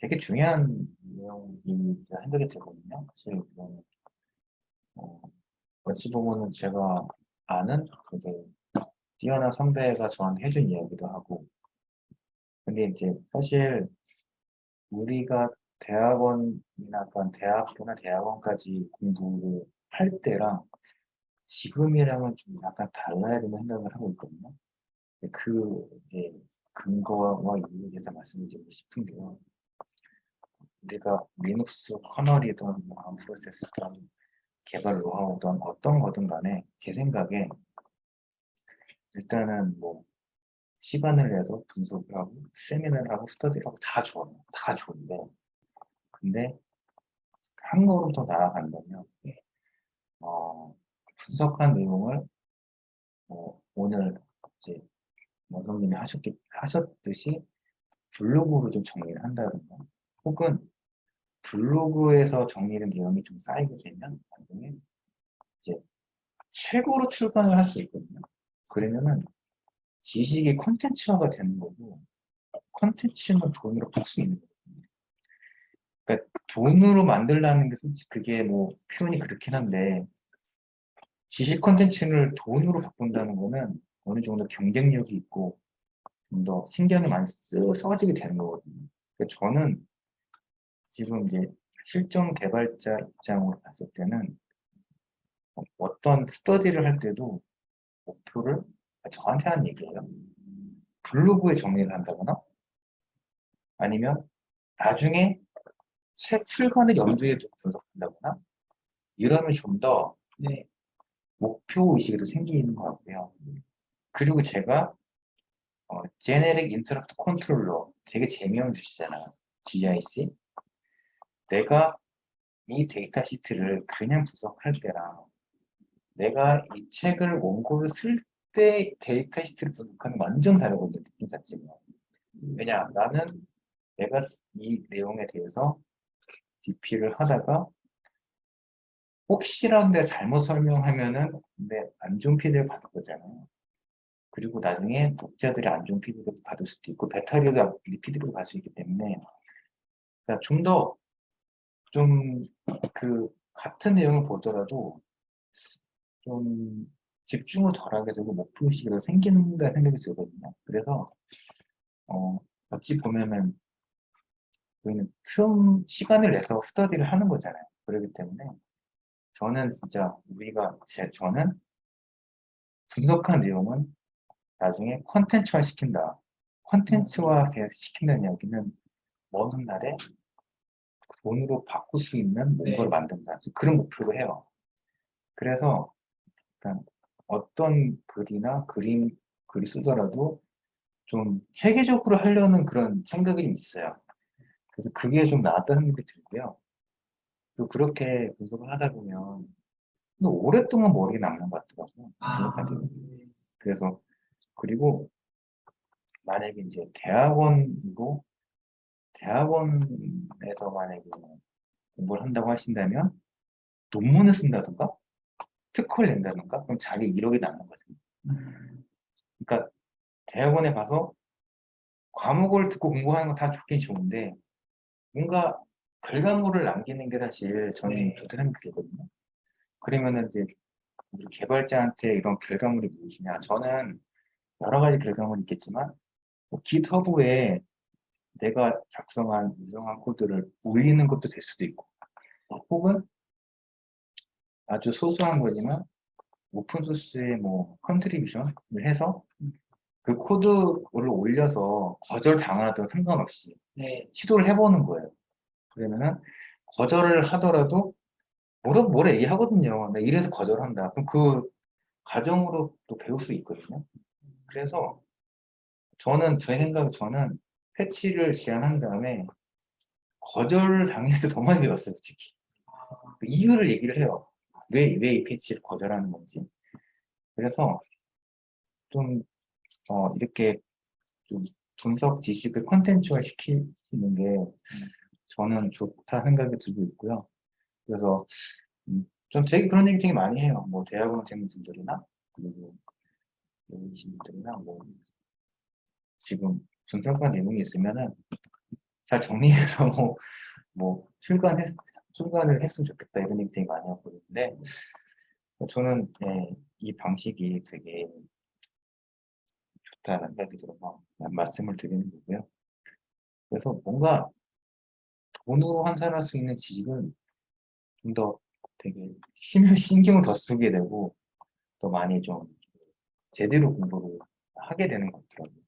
되게 중요한 내용이 생각이 들거든요. 사실 이거는 어, 어찌 보면은 제가 아는 되게 뛰어난 선배가 저한테 해준 이야기도 하고 근데 이제 사실 우리가 대학원이나 약간 대학교나 대학원까지 공부를 할 때랑 지금이랑은 좀 약간 달라야 되는 생각을 하고 있거든요. 그 이제 근거와 이유에 대해서 말씀드리고 싶은 게요. 우리가 리눅스 커널이든 뭐 암 프로세스든 개발 노하우든 어떤 거든 간에 제 생각에 일단은 뭐 시간을 내서 분석을 하고 세미나를 하고 스터디를 하고 다 좋아요. 다 좋은데 근데 한 걸음 더 나아간다면 어, 분석한 내용을 어, 오늘 이제 원성님이 하셨기, 하셨듯이 블로그로 좀 정리를 한다든가 혹은 블로그에서 정리된 내용이 좀 쌓이게 되면 나중에 이제 책으로 출간을 할 수 있거든요. 그러면은 지식이 콘텐츠화가 되는 거고 콘텐츠는 돈으로 팔 수 있는 거거든요. 그러니까 돈으로 만들라는 게 솔직히 그게 뭐 표현이 그렇긴 한데 지식 콘텐츠를 돈으로 바꾼다는 거는 어느 정도 경쟁력이 있고 좀 더 신경이 많이 쓰, 써지게 되는 거거든요. 그러니까 저는 지금 이제 실전 개발자 입장으로 봤을 때는 어, 어떤 스터디를 할 때도 목표를 저한테 하는 얘기예요. 블로그에 정리를 한다거나 아니면 나중에 책 출간을 염두에 두고 분석한다거나 이러면 좀더 네. 목표 의식이 더 생기는 것 같고요. 그리고 제가 어, 제네릭 인터랙트 컨트롤러 되게 재미없는 주시잖아요. GIC. 내가 이 데이터 시트를 그냥 분석할 때랑 내가 이 책을 원고를 쓸 때 데이터 시트를 분석하는 건 완전 다르거든요. 느낌 자체가. 왜냐, 나는 내가 쓰- 이 내용에 대해서 DP를 하다가 혹시라도 잘못 설명하면은 내 안 좋은 피드를 받을 거잖아요. 그리고 나중에 독자들이 안 좋은 피드백을 받을 수도 있고 배터리도 피드백을 받을 수 있기 때문에 그러니까 좀더 좀 그 같은 내용을 보더라도 좀 집중을 덜하게 되고 목표의식이 더 생긴다 생각이 들거든요. 그래서 어 어찌 보면은 저희는 틈 시간을 내서 스터디를 하는 거잖아요. 그렇기 때문에 저는 진짜 우리가 제 저는 분석한 내용은 나중에 컨텐츠화 시킨다. 컨텐츠화 시킨다는 이야기는 먼 훗날에 돈으로 바꿀 수 있는 뭔가를 네. 만든다. 그런 목표로 해요. 그래서 일단 어떤 글이나 그림, 글이 쓰더라도 좀 체계적으로 하려는 그런 생각이 좀 있어요. 그래서 그게 좀 나았다는 생각이 들고요. 또 그렇게 분석을 하다 보면 또 오랫동안 머리에 남는 것 같더라고요. 아. 네. 그래서 그리고 만약에 이제 대학원으로 대학원에서 만약에 공부를 한다고 하신다면 논문을 쓴다든가 특허를 낸다든가 그럼 자기 이력이 남는 거죠. 음, 그러니까 대학원에 가서 과목을 듣고 공부하는 거 다 좋긴 좋은데 뭔가 결과물을 남기는 게 사실 저는 네. 좋다 생각되거든요. 그러면은 이제 우리 개발자한테 이런 결과물이 무엇이냐? 저는 여러 가지 결과물이 있겠지만 뭐 GitHub에 내가 작성한 유용한 코드를 올리는 것도 될 수도 있고 혹은 아주 소소한 거지만 오픈소스의 뭐 컨트리뷰션을 해서 그 코드를 올려서 거절 당하든 상관없이 네. 시도를 해보는 거예요. 그러면은 거절을 하더라도 뭐라 뭐라 얘기하거든요. 나 이래서 거절한다. 그럼 그 과정으로 또 배울 수 있거든요. 그래서 저는 제 생각에 저는 패치를 제안한 다음에 거절을 때더 많이 배웠어요, 솔직히. 그 이유를 얘기를 해요. 왜, 왜 이 패치를 거절하는 건지. 그래서 좀, 어, 이렇게 좀 분석 지식을 컨텐츠화 시키는 게 저는 좋다 생각이 들고 있고요. 그래서, 음, 좀 되게 그런 얘기 되게 많이 해요. 뭐, 대학원생 분들이나, 그리고 여기신 분들이나, 뭐, 지금 분석한 내용이 있으면은 잘 정리해서 뭐, 뭐 출간했, 출간을 했으면 좋겠다 이런 얘기 되게 많이 하고 있는데 저는 예, 이 방식이 되게 좋다는 생각이 들어서 말씀을 드리는 거고요. 그래서 뭔가 돈으로 환산할 수 있는 지식은 좀 더 되게 심, 신경을 더 쓰게 되고 더 많이 좀 제대로 공부를 하게 되는 것 같더라고요.